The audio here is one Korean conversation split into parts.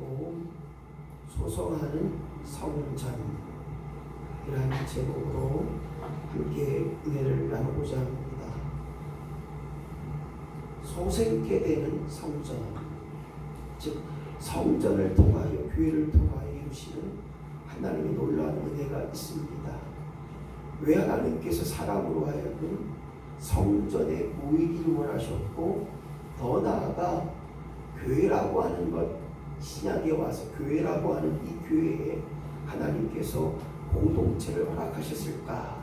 하시고 소송하는 성전 이라는 제목으로 함께 은혜를 나누고자 합니다. 소생케 되는 성전 즉 성전을 통하여 교회를 통하여 이루시는 하나님의 놀라운 은혜가 있습니다. 왜 하나님께서 사람으로 하여금 성전에 모이기를 원하셨고 더 나아가 교회라고 하는 것 신약에 와서 교회라고 하는 이 교회에 하나님께서 공동체를 허락하셨을까?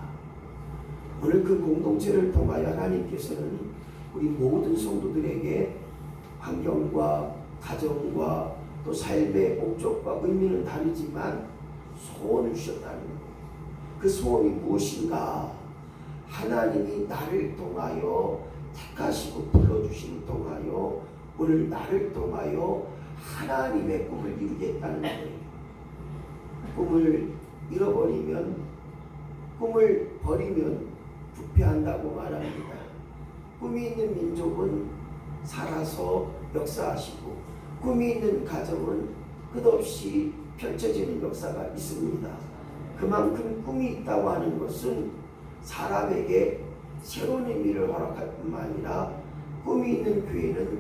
오늘 그 공동체를 통하여 하나님께서는 우리 모든 성도들에게 환경과 가정과 또 삶의 목적과 의미는 다르지만 소원을 주셨다는 거예요. 그 소원이 무엇인가? 하나님이 나를 통하여 택하시고 불러주심 통하여 오늘 나를 통하여 하나님의 꿈을 이루겠다는 거예요. 꿈을 잃어버리면 꿈을 버리면 부패한다고 말합니다. 꿈이 있는 민족은 살아서 역사하시고 꿈이 있는 가정은 끝없이 펼쳐지는 역사가 있습니다. 그만큼 꿈이 있다고 하는 것은 사람에게 새로운 의미를 허락할 뿐만 아니라 꿈이 있는 교회는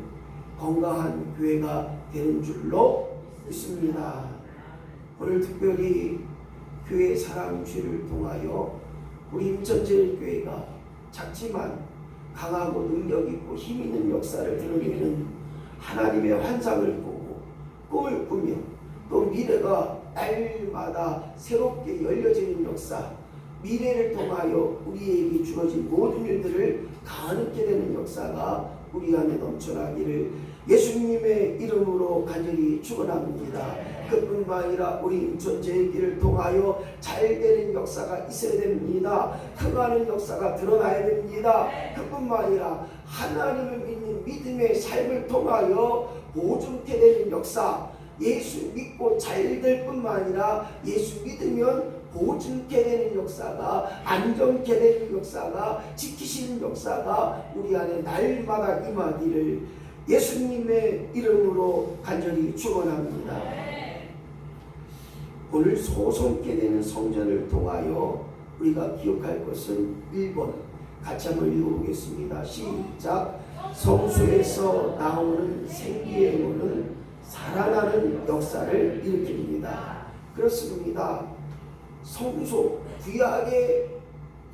건강한 교회가 되는 줄로 믿습니다. 오늘 특별히 교회 사랑 주를 통하여 우리 임천제일교회가 작지만 강하고 능력 있고 힘 있는 역사를 드러내는 하나님의 환상을 보고 꿈을 꾸며 또 미래가 날마다 새롭게 열려지는 역사 미래를 통하여 우리에게 주어진 모든 일들을 가느게 되는 역사가 우리 안에 넘쳐나기를 예수님의 이름으로 간절히 축원합니다. 그뿐만 아니라 우리 인천 제일기를 통하여 잘 되는 역사가 있어야 됩니다. 흥하는 역사가 드러나야 됩니다. 그뿐만 아니라 하나님을 믿는 믿음의 삶을 통하여 보증케 되는 역사 예수 믿고 잘 될 뿐만 아니라 예수 믿으면 보증케 되는 역사가 안정케 되는 역사가 지키시는 역사가 우리 안에 날마다 임하기를 예수님의 이름으로 간절히 축원합니다. 오늘 소송케 되는 성전을 통하여 우리가 기억할 것은 1번 같이 한번 읽어보겠습니다. 시작 성소에서 나오는 생기의 문은 살아나는 역사를 일으킵니다. 그렇습니다. 성소 구약의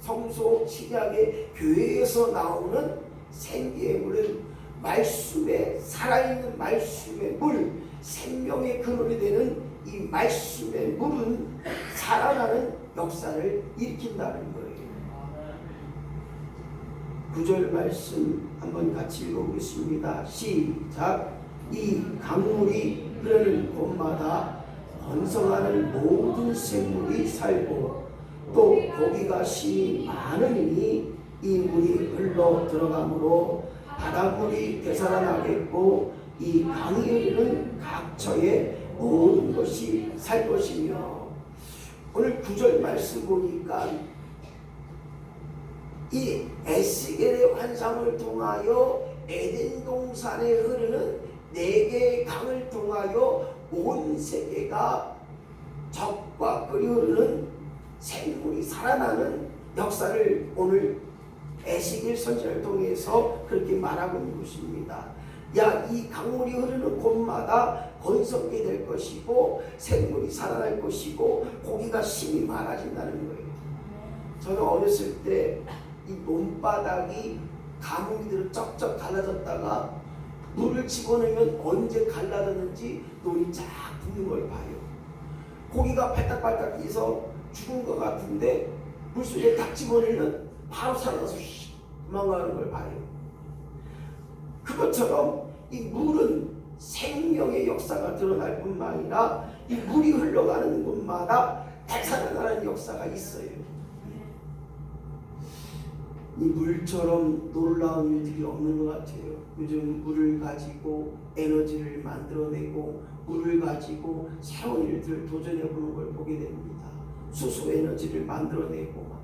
성소 신약의 교회에서 나오는 생기의 물은 말씀의 살아있는 말씀의 물 생명의 근원이 되는 이 말씀의 물은 살아나는 역사를 일으킨다는 거예요. 구절 말씀 한번 같이 읽어보겠습니다. 시작. 이 강물이 흐르는 곳마다 번성하는 모든 생물이 살고 또 고기가 심이 많으니 이 물이 흘러 들어가므로 바닷물이 되살아나겠고 이 흐르는 각처에 모든 것이 살 것이며 오늘 구절 말씀 보니까 이 에스겔의 환상을 통하여 에덴 동산에 흐르는 네 개의 강을 통하여 온 세계가 적과 끓이 흐르는 생물이 살아나는 역사를 오늘 에스겔 선지를 통해서 그렇게 말하고 있는 것입니다. 야, 이 강물이 흐르는 곳마다 번성게 될 것이고 생물이 살아날 것이고 고기가 심이 많아진다는 거예요. 저는 어렸을 때 이 논바닥이 가뭄이들로 쩍쩍 갈라졌다가 물을 집어넣으면 언제 갈라졌는지 논이 쫙 붙는 걸 봐요. 고기가 발딱발딱 뛰서 죽은 것 같은데 물속에 딱 집어넣으면 바로 살아서 도망가는 걸 봐요. 그것처럼 이 물은 생명의 역사가 드러날 뿐만 아니라 이 물이 흘러가는 곳마다 되살아나는 역사가 있어요. 이 물처럼 놀라운 일들이 없는 것 같아요. 요즘 물을 가지고 에너지를 만들어내고 물을 가지고 새로운 일들을 도전해보는 걸 보게 됩니다. 수소 에너지를 만들어내고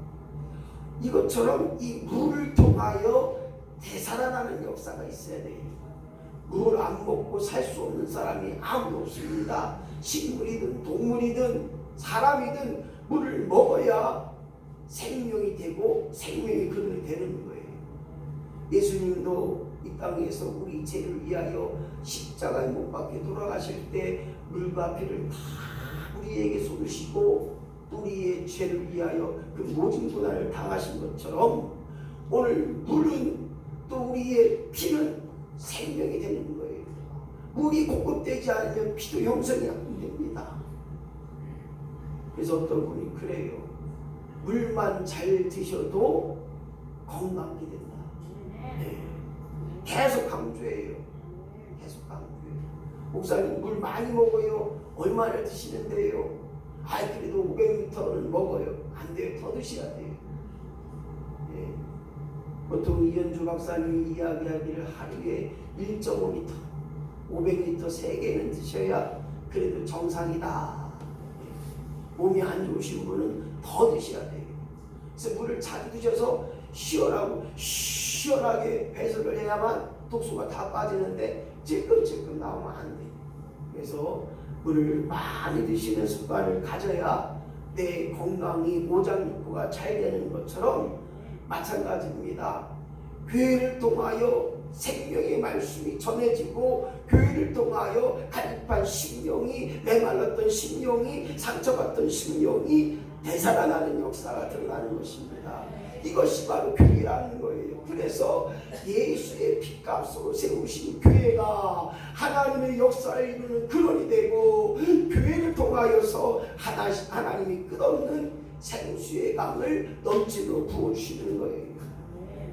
이것처럼 이 물을 통하여 되살아나는 역사가 있어야 돼요. 물 안 먹고 살 수 없는 사람이 아무도 없습니다. 식물이든 동물이든 사람이든 물을 먹어야 생명이 되고 생명이 그들이 되는 거예요. 예수님도 이 땅에서 우리 죄를 위하여 십자가에 못 박혀 돌아가실 때 물과 피를 다 우리에게 쏟으시고 우리의 죄를 위하여 그 모진 고난을 당하신 것처럼 오늘 물은 또 우리의 피는 생명이 되는 거예요. 물이 공급되지 않으면 피도 형성이 안 됩니다. 그래서 어떤 분이 그래요. 물만 잘 드셔도 건강하게 된다. 네. 계속 강조해요. 계속 강조해요. 목사님 물 많이 먹어요. 얼마나 드시는데요? 아 그래도 500m는 먹어요. 안 돼요. 더 드셔야 돼요. 예. 보통 이현주 박사님이 이야기하기를 하루에 1.5m, 500m 3개는 드셔야 그래도 정상이다. 예. 몸이 안 좋으신 분은 더 드셔야 돼요. 그래서 물을 자주 드셔서 시원하고 시원하게 배설을 해야만 독소가 다 빠지는데 찔끔찔끔 나오면 안 돼. 그래서 물을 많이 드시는 습관을 가져야 내 건강이 오장육부가 잘 되는 것처럼 마찬가지입니다. 교회를 통하여 생명의 말씀이 전해지고 교회를 통하여 갈급한 심령이 메말랐던 심령이 상처받던 심령이 되살아나는 역사가 드러나는 것입니다. 이것이 바로 교회라는 거예요. 그래서 예수의 피값으로 세우신 교회가 하나님의 역사를 이루는 근원이 되고 교회를 통하여서 하나, 하나님이 끝없는 생수의 강을 넘치도록 부어주시는 거예요.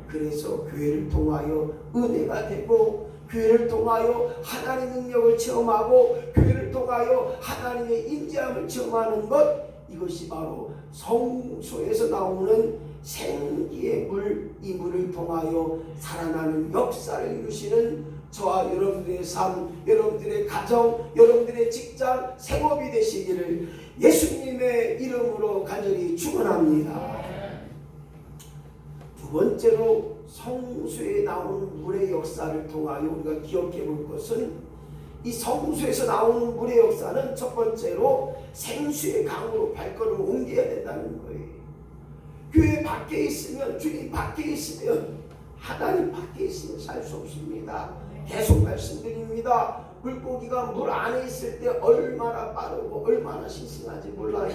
그래서 교회를 통하여 은혜가 되고 교회를 통하여 하나님의 능력을 체험하고 교회를 통하여 하나님의 인지함을 체험하는 것 이것이 바로 성소에서 나오는 생기의 물, 이 물을 통하여 살아나는 역사를 이루시는 저와 여러분들의 삶, 여러분들의 가정, 여러분들의 직장, 생업이 되시기를 예수님의 이름으로 간절히 축원합니다. 두 번째로 성수에 나오는 물의 역사를 통하여 우리가 기억해 볼 것은 이 성수에서 나오는 물의 역사는 첫 번째로 생수의 강으로 발걸음을 옮겨야 된다는 거예요. 밖에 있으면 주님 밖에 있으면 하나님 밖에 있으면 살 수 없습니다. 계속 말씀드립니다. 물고기가 물 안에 있을 때 얼마나 빠르고 얼마나 신선한지 몰라요.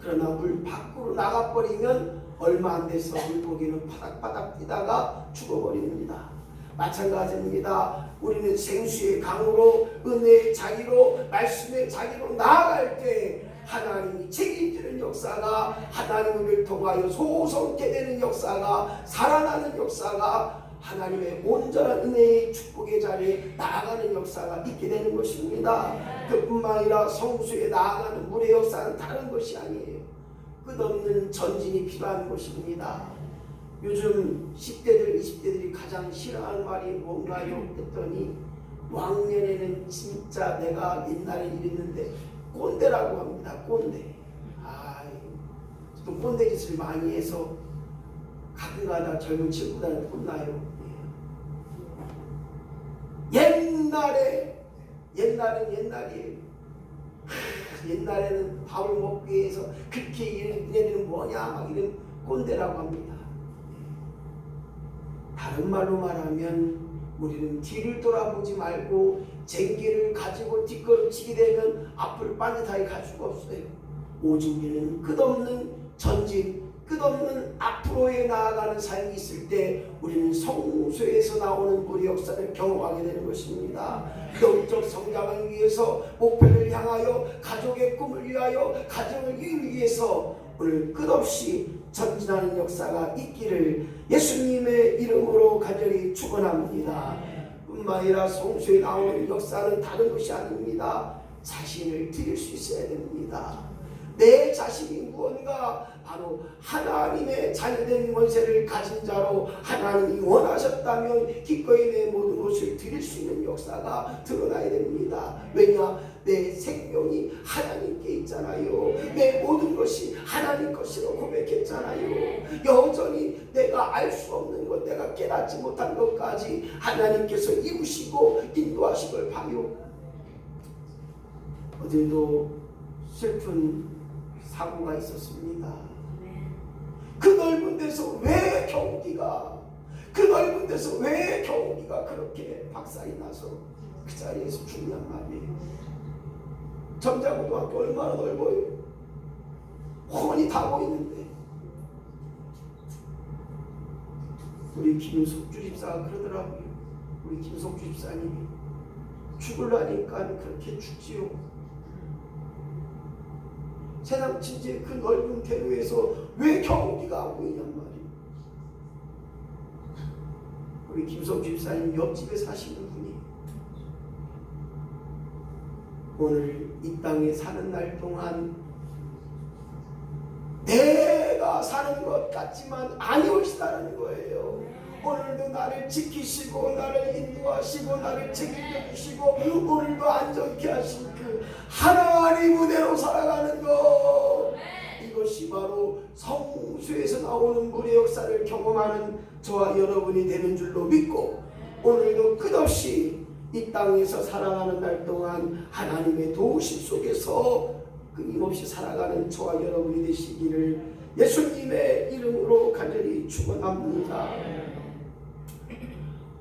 그러나 물 밖으로 나가버리면 얼마 안 돼서 물고기는 바닥바닥 뛰다가 죽어버립니다. 마찬가지입니다. 우리는 생수의 강으로 은혜의 자리로 말씀의 자리로 나아갈 때 하나님이 책임지는 역사가 하나님을 통하여 소성케 되는 역사가 살아나는 역사가 하나님의 온전한 은혜의 축복의 자리에 나아가는 역사가 있게 되는 것입니다. 그뿐만 아니라 성수에 나아가는 물의 역사는 다른 것이 아니에요. 끝없는 전진이 필요한 것입니다. 요즘 10대들, 20대들이 가장 싫어하는 말이 뭔가요? 했더니 왕년에는 진짜 내가 옛날에 이랬는데 꼰대라고 합니다. 꼰대. 아, 또 꼰대 짓을 많이 해서 가끔가다 젊은 친구들한테 혼나요. 옛날에 옛날은 옛날이에요. 하, 옛날에는 밥을 먹기 위해서 그렇게 얘들은 뭐냐 막 이런 꼰대라고 합니다. 다른 말로 말하면 우리는 뒤를 돌아보지 말고 쟁기를 가지고 뒷걸음치게 되면 앞을 빠듯하게 갈 수가 없어요. 오직 우리는 끝없는 전진, 끝없는 앞으로에 나아가는 삶이 있을 때 우리는 성소에서 나오는 물의 역사를 경험하게 되는 것입니다. 영적 성장을 위해서 목표를 향하여 가족의 꿈을 위하여 가정을 위해서 오늘 끝없이 전진하는 역사가 있기를 예수님의 이름으로 간절히 축원합니다. 아니라 성수에 나오는 역사는 다른 것이 아닙니다. 자신을 드릴 수 있어야 됩니다. 내 자신이 무언가 바로 하나님의 자녀된 권세를 가진 자로 하나님이 원하셨다면 기꺼이 내 모든 것을 드릴 수 있는 역사가 드러나야 됩니다. 왜냐? 내 생명이 하나님께 있잖아요. 내 모든 것이 하나님 것이라고 고백했잖아요. 여전히 내가 알 수 없는 것, 내가 깨닫지 못한 것까지 하나님께서 이루시고 인도하심을 봐요. 어제도 슬픈 사고가 있었습니다. 그 넓은 데서 왜 경기가 그 넓은 데서 왜 경기가 그렇게 박살이 나서 그 자리에서 죽냔 말이에요. 점자고등학교 얼마나 넓어요? 훤히 다 보이는데 우리 김석주 집사가 그러더라고요. 우리 김석주 집사님이 죽으려니까 그렇게 죽지요. 세상 진짜 그 넓은 대로에서 왜 경기가 안 보이냔 말이에요. 우리 김석주 집사님 옆집에 사시는 분이 오늘 이 땅에 사는 날 동안 내가 사는 것 같지만 아니오시다는 거예요. 오늘도 나를 지키시고 나를 인도하시고 나를 책임져 주시고 오늘도 안전케 그 하나님 은혜로 살아가는 것 이것이 바로 성수에서 나오는 물의 역사를 경험하는 저와 여러분이 되는 줄로 믿고 오늘도 끝없이 이 땅에서 살아가는 날 동안 하나님의 도우심 속에서 끊임없이 살아가는 저와 여러분이 되시기를 예수님의 이름으로 간절히 축원합니다.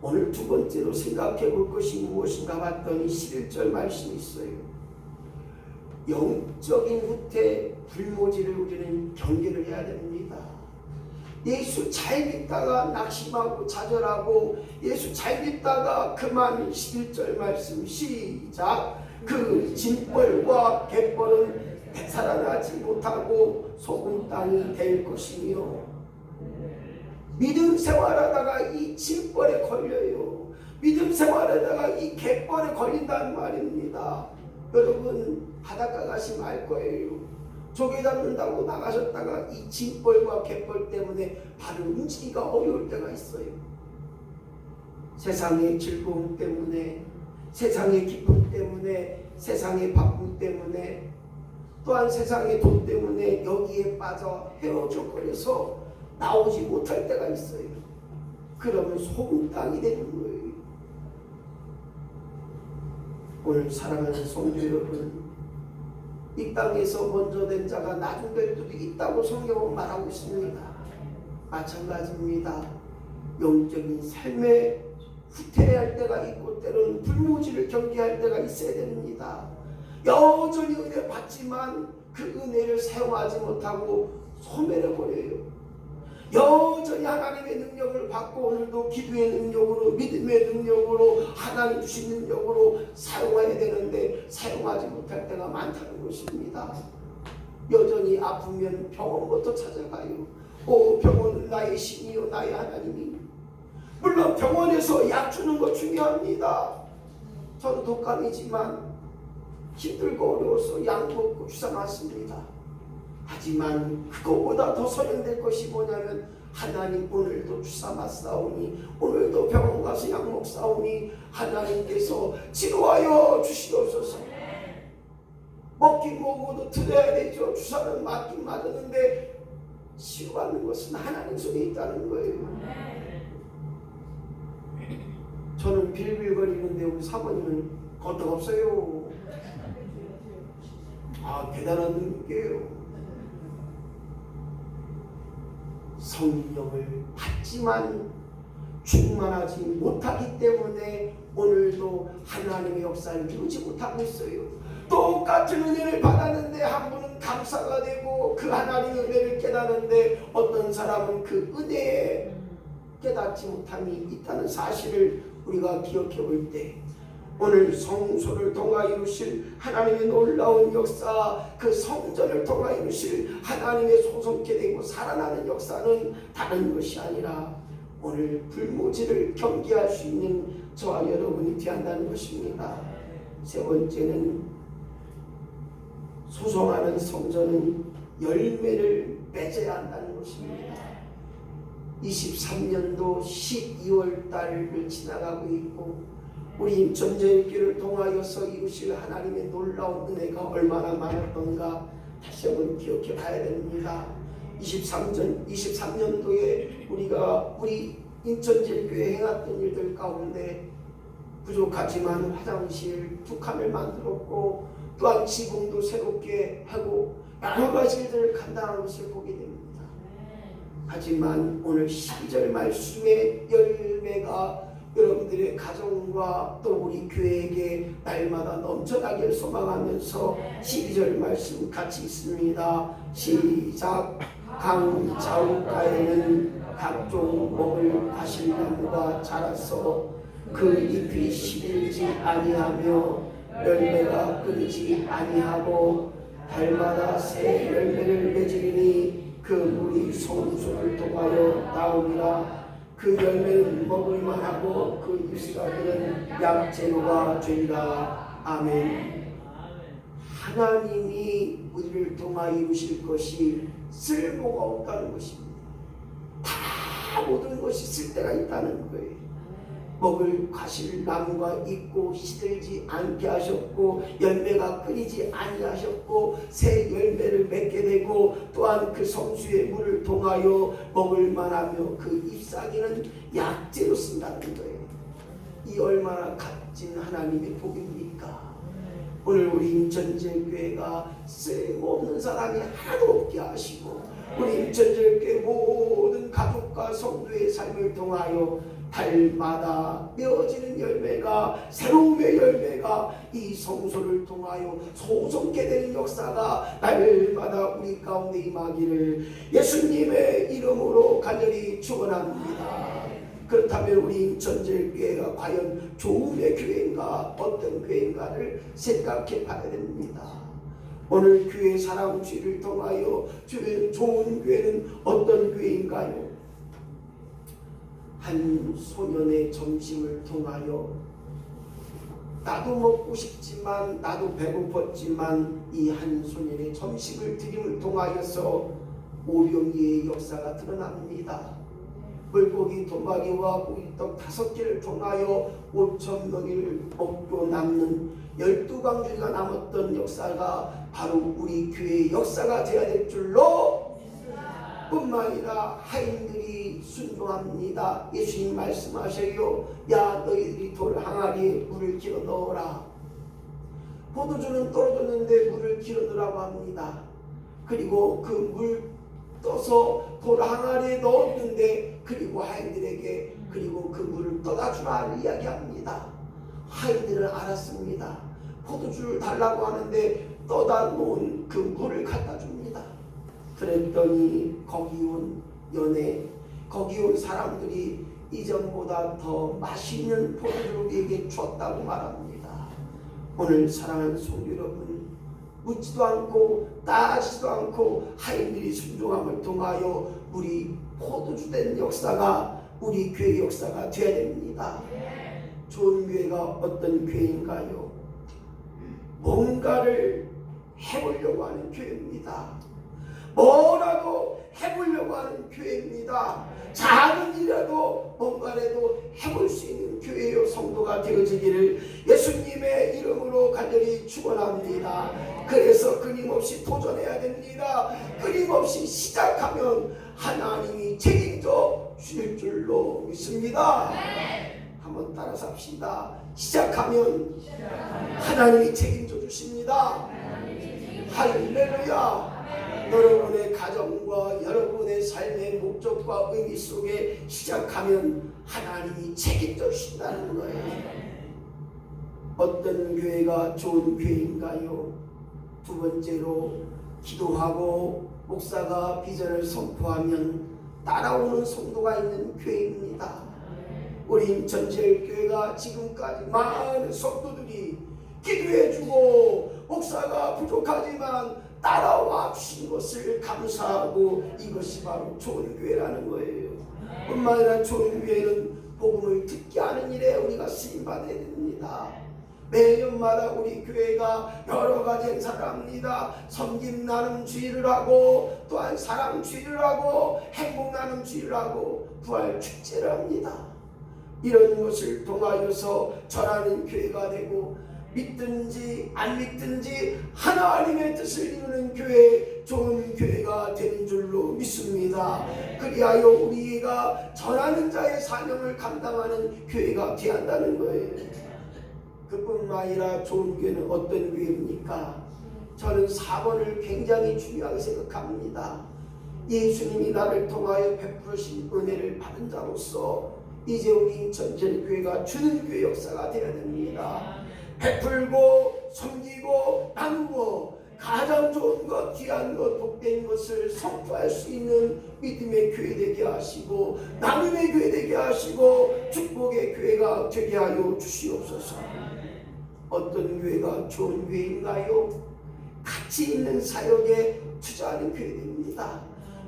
오늘 두 번째로 생각해 볼 것이 무엇인가 봤더니 11절 말씀이 있어요. 영적인 후퇴 불모지를 우리는 경계를 해야 됩니다. 예수 잘 믿다가 낙심하고 좌절하고 예수 잘 믿다가 그만 11절 말씀 시작 그 진벌과 갯벌은 되살아나지 못하고 소금 땅이 될 것이며 믿음 생활하다가 이 진벌에 걸려요. 믿음 생활하다가 이 갯벌에 걸린다는 말입니다. 여러분 바닷가 가시면 알 거예요. 조개 잡는다고 나가셨다가 이 진벌과 갯벌 때문에 발을 움직이기가 어려울 때가 있어요. 세상의 즐거움 때문에, 세상의 기쁨 때문에, 세상의 바쁨 때문에, 또한 세상의 돈 때문에 여기에 빠져 헤어져버려서 나오지 못할 때가 있어요. 그러면 소금 땅이 되는 거예요. 오늘 사랑하는 성도 여러분, 이 땅에서 먼저 된 자가 나중 될 때도 있다고 성경은 말하고 있습니다. 마찬가지입니다. 영적인 삶에 후퇴할 때가 있고 때로는 불모지를 경계할 때가 있어야 됩니다. 여전히 은혜 받지만 그 은혜를 사용하지 못하고 소멸해 버려요. 여전히 하나님의 능력을 받고 오늘도 기도의 능력으로 믿음의 능력으로 하나님 주신 능력으로 사용해야 되는데 사용하지 못할 때가 많다는 것입니다. 여전히 아프면 병원부터 찾아가요. 오 병원은 나의 신이요 나의 하나님이 물론 병원에서 약 주는 거 중요합니다. 저도 독감이지만 힘들고 어려워서 약 먹고 주사 맞습니다. 하지만 그것보다 더 소용될 것이 뭐냐면 하나님 오늘도 주사 맞사오니 오늘도 병원 가서 약 먹사오니 하나님께서 치료하여 주시옵소서. 먹긴 먹어도 들어야 되죠. 주사는 맞긴 맞았는데 치유받는 것은 하나님 손에 있다는 거예요. 저는 빌빌거리는데 우리 사모님은 걷덕 없어요. 아 대단한 능력이에요 성령을 받지만 충만하지 못하기 때문에 오늘도 하나님의 역사를 이루지 못하고 있어요. 똑같은 은혜를 받았는데 한 분은 감사가 되고 그 하나님의 은혜를 깨닫는데 어떤 사람은 그 은혜에 깨닫지 못함이 있다는 사실을 우리가 기억해 볼 때 오늘 성소를 통하 이루실 하나님의 놀라운 역사 그 성전을 통하 이루실 하나님의 소성케 되고 살아나는 역사는 다른 것이 아니라 오늘 불모지를 경계할 수 있는 저와 여러분이 되한다는 것입니다. 세 번째는 소송하는 성전은 열매를 맺어야 한다는 것입니다. 23년도 12월 달을 지나가고 있고 우리 전쟁길을 통하여서 이루실 하나님의 놀라운 은혜가 얼마나 많았던가 다시 한번 기억해 봐야 됩니다. 23년 23년도에 우리가 우리 인천제일교회 행했던 일들 가운데 부족하지만 화장실 두 칸을 만들었고 또한 지붕도 새롭게 하고 여러 가지 일들을 감당한 것을 보게 됩니다. 하지만 오늘 12절 말씀의 열매가 여러분들의 가정과 또 우리 교회에게 날마다 넘쳐나길 소망하면서 12절 말씀 같이 있습니다. 시작 강자우가에는 각종 먹을 가실나무가 자라서 그 잎이 시들지 아니하며 열매가 끊이지 아니하고 달마다 새 열매를 맺으리니 그 물이 성소를 통하여 나오니라 그 열매는 먹을 만 하고 그 잎사귀는 약재로가 되리라 아멘. 하나님이 우리를 통하여 이루실 것이 쓸모가 없다는 것입니다. 다 모든 것이 쓸데가 있다는 거예요 먹을 과실 나무가 있고 시들지 않게 하셨고 열매가 끊이지 아니하셨고 새 열매를 맺게 되고 또한 그 성수의 물을 통하여 먹을 만하며 그 잎사귀는 약재로 쓴다는 거예요. 이 얼마나 값진 하나님의 복입니까? 오늘 우리 인천제교회가 쓸모없는 사람이 하나도 없게 하시고 우리 인천제교회 모든 가족과 성도의 삶을 통하여 달마다 맺어지는 열매가 새로움의 열매가 이 성소를 통하여 소성케 되는 역사가 날마다 우리 가운데 임하기를 예수님의 이름으로 간절히 축원합니다. 그렇다면 우리 인천제 교회가 과연 좋은의 교회인가 어떤 교회인가를 생각해 봐야 됩니다. 오늘 교회 사랑주의를 통하여 주변 좋은 교회는 어떤 교회인가요? 한 소년의 점심을 통하여 나도 먹고 싶지만 나도 배고팠지만 이 한 소년의 점심을 드림을 통하여서 오병이의 역사가 드러납니다. 물고기 두 마리와 고기떡 다섯 개를 통하여 오천 명을 먹고 남는 열두 강주가 남았던 역사가 바로 우리 교회의 역사가 되어야 될 줄로 뿐만 아니라 하인들이 순종합니다. 예수님 말씀하셔요. 야 너희들이 돌 항아리에 물을 길어 넣어라. 포도주는 떨어졌는데 물을 길어 넣으라고 합니다. 그리고 그 물 떠서 돌 항아리에 넣었는데 그리고 하인들에게 그리고 그 물을 떠다 주라 이야기합니다. 하인들은 알았습니다. 포도주를 달라고 하는데 떠다 놓은 그 물을 갖다 줍니다. 그랬더니 거기 온 연애 거기 온 사람들이 이전보다 더 맛있는 포도주를 우리에게 줬다고 말합니다. 오늘 사랑하는 성도 여러분 묻지도 않고 따지도 않고 하인들이 순종함을 통하여 우리 포도주 된 역사가 우리 교회 역사가 되어야 됩니다. 좋은 교회가 어떤 교회인가요? 뭔가를 해보려고 하는 교회입니다. 뭐라도 해보려고 하는 교회입니다. 작은 일이라도 뭔가라도 해볼 수 있는 교회요 성도가 되어지기를 예수님의 이름으로 간절히 축원합니다. 그래서 끊임없이 도전해야 됩니다. 끊임없이 시작하면 하나님이 책임져 주실 줄로 믿습니다. 한번 따라서 합시다. 시작하면 하나님이 책임져 주십니다. 할렐루야. 여러분의 가정과 여러분의 삶의 목적과 의미 속에 시작하면 하나님이 책임져 주신다는 거예요. 어떤 교회가 좋은 교회인가요? 두 번째로 기도하고 목사가 비전을 선포하면 따라오는 성도가 있는 교회입니다. 우리 인천제일교회가 지금까지 많은 성도들이 기도해주고 목사가 부족하지만 따라와 주신 것을 감사하고 이것이 바로 좋은 교회라는 거예요. 뿐만 아니라 좋은 교회는 복음을 듣게 하는 일에 우리가 쓰임 받아야 됩니다. 매년마다 우리 교회가 여러 가지 행사를 합니다. 섬김 나눔 주의를 하고 또한 사랑 주의를 하고 행복 나눔 주의를 하고 부활 축제를 합니다. 이런 것을 통하여서 전하는 교회가 되고 믿든지 안 믿든지 하나님의 뜻을 이루는 교회 좋은 교회가 되는 줄로 믿습니다. 그리하여 우리가 전하는 자의 사명을 감당하는 교회가 되어야 한다는 거예요. 그뿐만 아니라 좋은 교회는 어떤 교회입니까? 저는 4번을 굉장히 중요하게 생각합니다. 예수님이 나를 통하여 베푸신 은혜를 받은 자로서 이제 우리 인천제일교회가 주는 교회 역사가 되어야 됩니다. 베풀고 섬기고 나누고 가장 좋은 것, 귀한 것, 복된 것을 선포할 수 있는 믿음의 교회 되게 하시고 나눔의 교회 되게 하시고 축복의 교회가 되게 하여 주시옵소서. 어떤 교회가 좋은 교회인가요? 가치 있는 사역에 투자하는 교회입니다.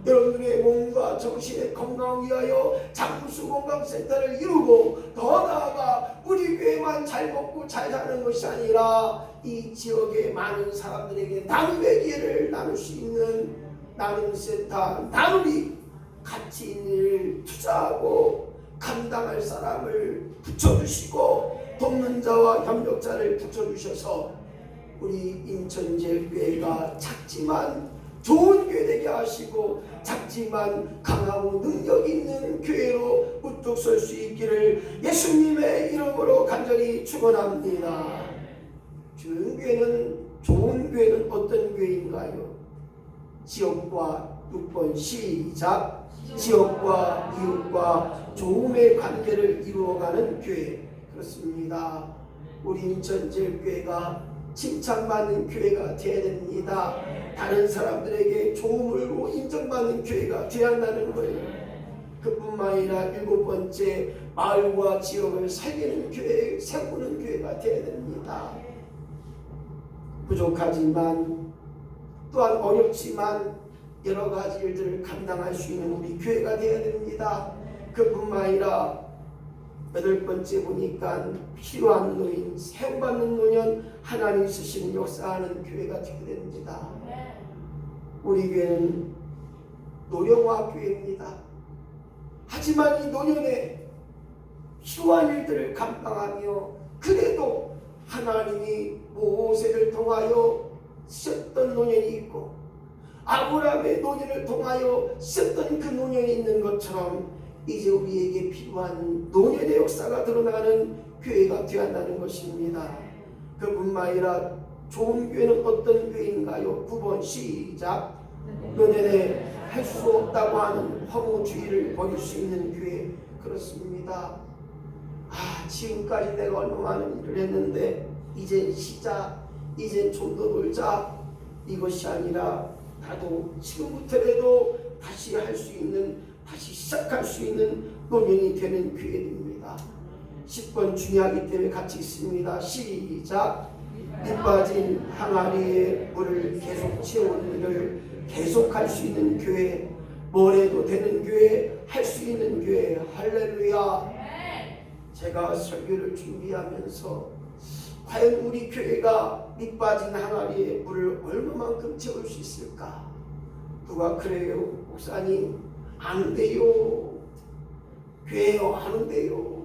여러분의 몸과 정신의 건강을 위하여 장수 건강센터를 이루고 더 나아가 우리 교회만 잘 먹고 잘 사는 것이 아니라 이 지역의 많은 사람들에게 나눔의 기회를 나눌 수 있는 나눔센터 나눔이 있는 일을 투자하고 감당할 사람을 붙여주시고 돕는 자와 협력자를 붙여주셔서 우리 인천제일교회가 작지만 좋은 교회 되게 하시고 작지만 강하고 능력 있는 교회로 우뚝 설 수 있기를 예수님의 이름으로 간절히 축원합니다. 좋은 교회는 좋은 교회는 어떤 교회인가요? 지역과 6번 시작 지역과 이웃과 좋음의 관계를 이루어가는 교회 그렇습니다. 우리 인천제일교회가 칭찬받는 교회가 되어야 됩니다. 다른 사람들에게 좋음을 인정받는 교회가 되어야 한다는 거예요. 그뿐만 아니라 일곱 번째 마을과 지역을 살리는 교회, 세우는 교회가 되어야 됩니다. 부족하지만 또한 어렵지만 여러 가지 일들을 감당할 수 있는 우리 교회가 되어야 됩니다. 그뿐만 아니라 여덟 번째 보니까 필요한 노인, 세움받는 노년 하나님 쓰시는 역사하는 교회가 되게 됩니다. 우리 교회는 노령화 교회입니다. 하지만 이 노년에 필요한 일들을 감당하며 그래도 하나님이 모세를 통하여 쓰셨던 노년이 있고 아브라함의 노년을 통하여 쓰셨던 그 노년이 있는 것처럼 이제 우리에게 필요한 노년의 역사가 드러나는 교회가 되어야 한다는 것입니다. 그뿐만 아니라 좋은 교회는 어떤 교회인가요? 9번 시작 노년에 할수 없다고 하는 허무주의를 버릴 수 있는 교회 그렇습니다. 아 지금까지 내가 얼마 많은 일을 했는데 이젠 쉬자 이젠 좀 더 놀자 이것이 아니라 나도 지금부터라도 다시 할 수 있는 다시 시작할 수 있는 노년이 되는 교회입니다. 10번 중요하기 때문에 같이 있습니다. 시작! 밑 빠진 항아리에 물을 계속 채우는 일을 계속할 수 있는 교회 뭘 해도 되는 교회 할 수 있는 교회. 할렐루야! 제가 설교를 준비하면서 과연 우리 교회가 밑 빠진 항아리에 물을 얼마만큼 채울 수 있을까? 누가 그래요? 목사님 안 돼요. 교회요 안 돼요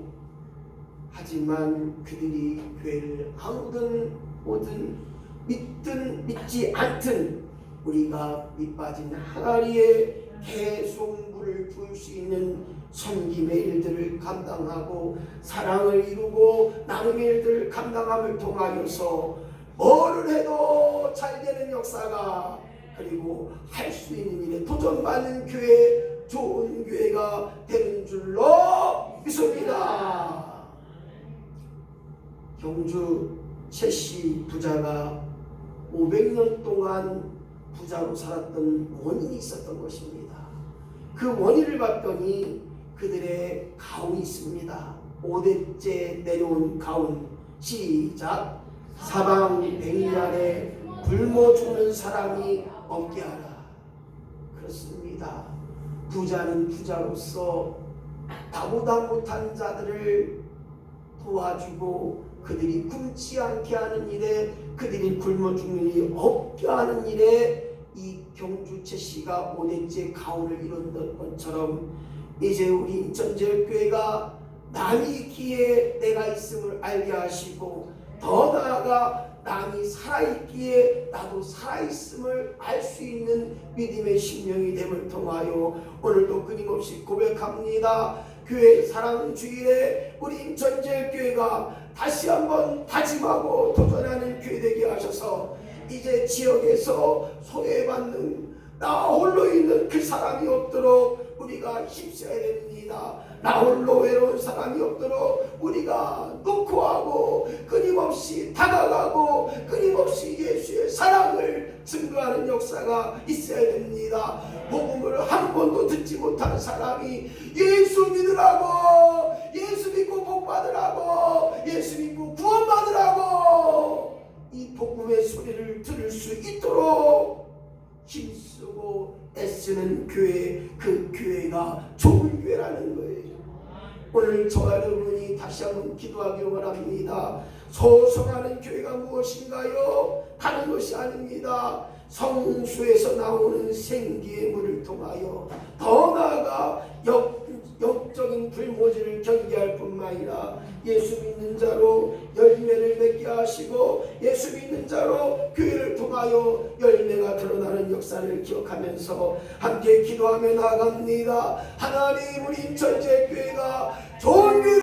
하지만 그들이 교회를 아무든 뭐든 믿든 믿지 않든 우리가 밑빠진 항아리에 계속 물을 부을 수 있는 섬김의 일들을 감당하고 사랑을 이루고 나눔의 일들을 감당함을 통하여서 뭐를 해도 잘 되는 역사가 그리고 할 수 있는 일에 도전받는 교회 좋은 교회가 되는 줄로 믿습니다. 경주 최씨 부자가 500년 동안 부자로 살았던 원인이 있었던 것입니다. 그 원인을 봤더니 그들의 가훈이 있습니다. 5대째 내려온 가훈 시작 사방 백리안에 굶어 죽는 사람이 없게 하라. 그렇습니다. 부자는 부자로서 나보다 못한 자들을 도와주고 그들이 굶지 않게 하는 일에 그들이 굶어 죽는 일이 없게 하는 일에 이 경주채 씨가 5대째 가훈을 이뤘던 것처럼 이제 우리 인천제일교회가 남이 있기에 내가 있음을 알게 하시고 더 나아가 남이 살아있기에 나도 살아있음을 알 수 있는 믿음의 심령이 됨을 통하여 오늘도 끊임없이 고백합니다. 교회 사랑 주일에 우리 임천제교회가 다시 한번 다짐하고 도전하는 교회 되게 하셔서 이제 지역에서 소외받는 나 홀로 있는 그 사람이 없도록 우리가 힘써야 됩니다. 나 홀로 외로운 사람이 없도록 우리가 노크하고 끊임없이 다가가고 끊임없이 예수의 사랑을 증거하는 역사가 있어야 됩니다. 복음을 한 번도 듣지 못한 사람이 예수 믿으라고 예수 믿고 복 받으라고 예수 믿고 구원 받으라고 이 복음의 소리를 들을 수 있도록 힘쓰고 애쓰는 교회 그 교회가 좋은 교회라는 거예요. 오늘 저와 여러분이 다시 한번 기도하기 원합니다. 소송하는 교회가 무엇인가요? 다른 것이 아닙니다. 성수에서 나오는 생기의 물을 통하여 더 나아가 역, 역적인 불모지를 경계할 뿐만 아니라 예수 믿는 자로 열매를 맺게 하시고 예수 믿는 자로 교회를 통하여 열매가 드러나는 역사를 기억하면서 함께 기도하며 나아갑니다. 하나님 우리 인천제 교회가 좋은 교회